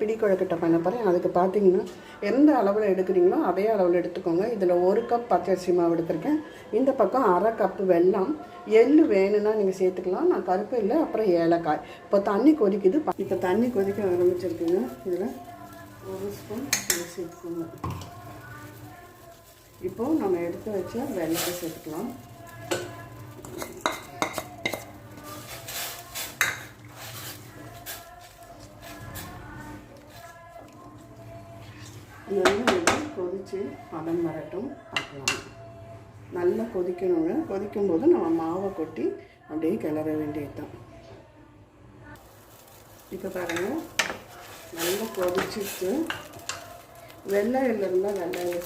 பிடி கொழுக்கட்டை பண்ண போகிறேன் அதுக்கு பார்த்தீங்கன்னா எந்த அளவில் எடுக்கிறீங்களோ அதே அளவில் எடுத்துக்கோங்க. இதில் ஒரு கப் பச்சரிசி மாவு எடுத்திருக்கேன். இந்த பக்கம் அரை கப்பு வெல்லம் எள்ளு வேணும்னா நீங்கள் சேர்த்துக்கலாம். நான் கருப்பு இல்லை அப்புறம் ஏலக்காய். இப்போ தண்ணி கொதிக்குது. இப்போ தண்ணி கொதிக்க ஆரம்பிச்சிருக்குங்க. இதில் ஒரு ஸ்பூன் சேர்த்துக்கோங்க இப்போது நம்ம எடுத்து வச்ச வெள்ளத்தை சேர்த்துக்கலாம். நல்லா கொதித்து பதம் வரட்டும். பார்க்கலாம். நல்லா கொதிக்கணுங்க. கொதிக்கும்போது நம்ம மாவை கொட்டி அப்படியே கிளற வேண்டியது தான் இப்போ பாருங்கள் நல்லா கொதிச்சிட்டு வெள்ளை இருந்தால் வெள்ளை எள்ளு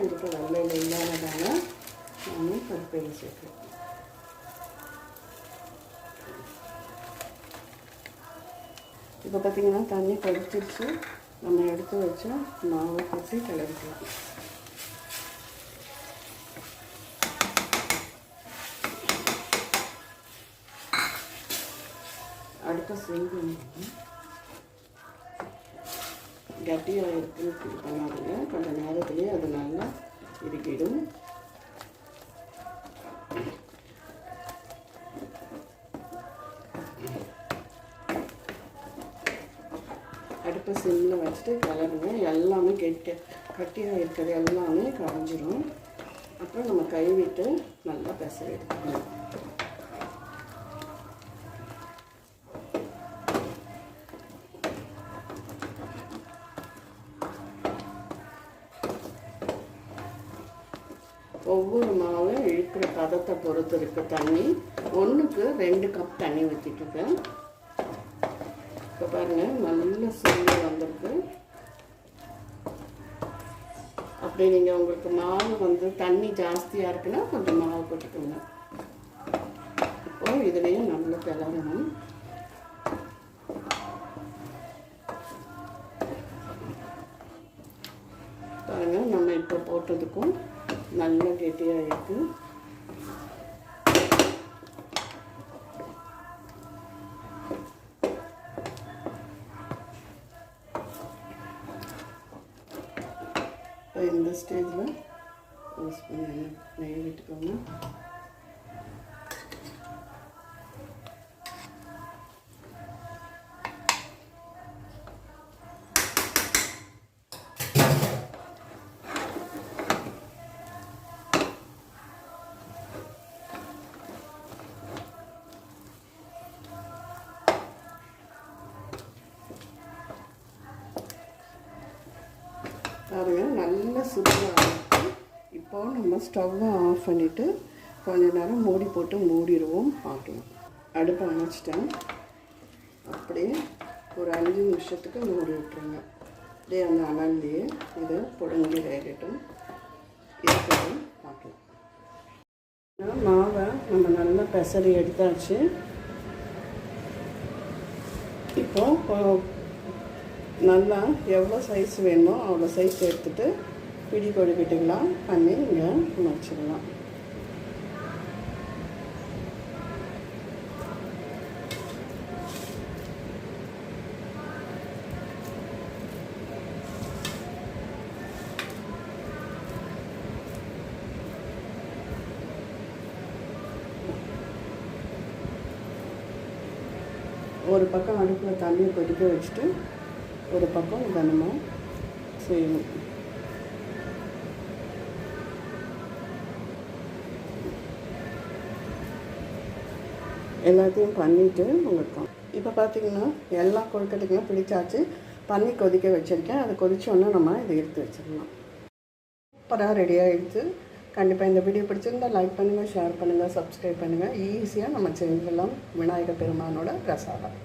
எங்கிட்ட வெள்ளையில் வெள்ளை எள்ளு இல்லாததால நான் கருப்பு சேர்க்குறேன் இப்போ பார்த்தீங்கன்னா தண்ணி கொதிச்சிருச்சு. நம்ம எடுத்து வச்சா மாவு கொட்டி கிளறிக்கலாம். அடுத்த செய்தி கட்டியாக இருக்குது பண்ணாதுங்க. கொஞ்சம் நேரத்துலேயே அது நல்லா இருக்கிடும் அடுப்பை சிம்மில் வச்சுட்டு கிளறுங்க எல்லாமே கெட்டி கட்டியாக இருக்கிறது எல்லாமே கரைஞ்சிரும் அப்புறம் நம்ம கை விட்டு நல்லா பெசரி எடுத்துக்கணும். ஒவ்வொரு மாவும் இழுக்கிற பதத்தை பொறுத்து இருக்க தண்ணி. ஒன்றுக்கு ரெண்டு கப் தண்ணி ஊற்றிட்டுருக்கேன் இப்போ பாருங்கள் நல்ல சூழ்நிலை வந்திருக்கு. அப்படி நீங்கள் உங்களுக்கு மாவு வந்து தண்ணி ஜாஸ்தியாக இருக்குன்னா கொஞ்சம் மாவு போட்டுக்கோங்க. இப்போ இதுலேயும் நல்லா கிளறணும். பாருங்கள் நம்ம இப்போ போட்டதுக்கும் நல்ல கெட்டியாக இருக்குது இப்போ இந்த ஸ்டேஜில் ரோஸ் பண்ணி நெய் விட்டுக்கோங்க பாருங்க நல்லா சுடுவாக இப்போ நம்ம ஸ்டவ்வை ஆஃப் பண்ணிவிட்டு கொஞ்ச நேரம் மூடி போட்டு மூடிடுவோம் பார்க்கலாம். அடுப்பை அணைச்சிட்டேன். அப்படியே ஒரு அஞ்சு நிமிஷத்துக்கு மூடி விட்டுருங்க. அப்படியே அந்த அனல்லையே இது பொடுங்கி வேகட்டும். இருக்கட்டும் பார்க்கலாம். மாவை நம்ம நல்லா பெசரி எடுத்தாச்சு. இப்போ நல்லா எவ்வளோ சைஸ் வேணுமோ அவ்வளோ சைஸ் எடுத்துகிட்டு பிடி கொடுக்கிட்டுலாம் பண்ணி நீங்கள் வச்சுக்கலாம் ஒரு பக்கம் அடுப்பில் தண்ணியை கொதிக்க வச்சுட்டு ஒரு பக்கம் கனமாக செய்யணும். எல்லாத்தையும் பண்ணிவிட்டு உங்களுக்கு இப்போ பார்த்தீங்கன்னா எல்லா கொழுக்கட்டைக்கும் பிடிச்சாச்சு. தண்ணி கொதிக்க வச்சுருக்கேன். அது கொதிச்சோன்னே நம்ம இதை எடுத்து வச்சிடலாம். சூப்பராக ரெடி ஆகிடுச்சு கண்டிப்பாக இந்த வீடியோ பிடிச்சிருந்தால் லைக் பண்ணுங்கள் ஷேர் பண்ணுங்கள் சப்ஸ்கிரைப் பண்ணுங்கள் ஈஸியாக நம்ம செஞ்சிடலாம் விநாயகர் பெருமானோட பிரசாதம்.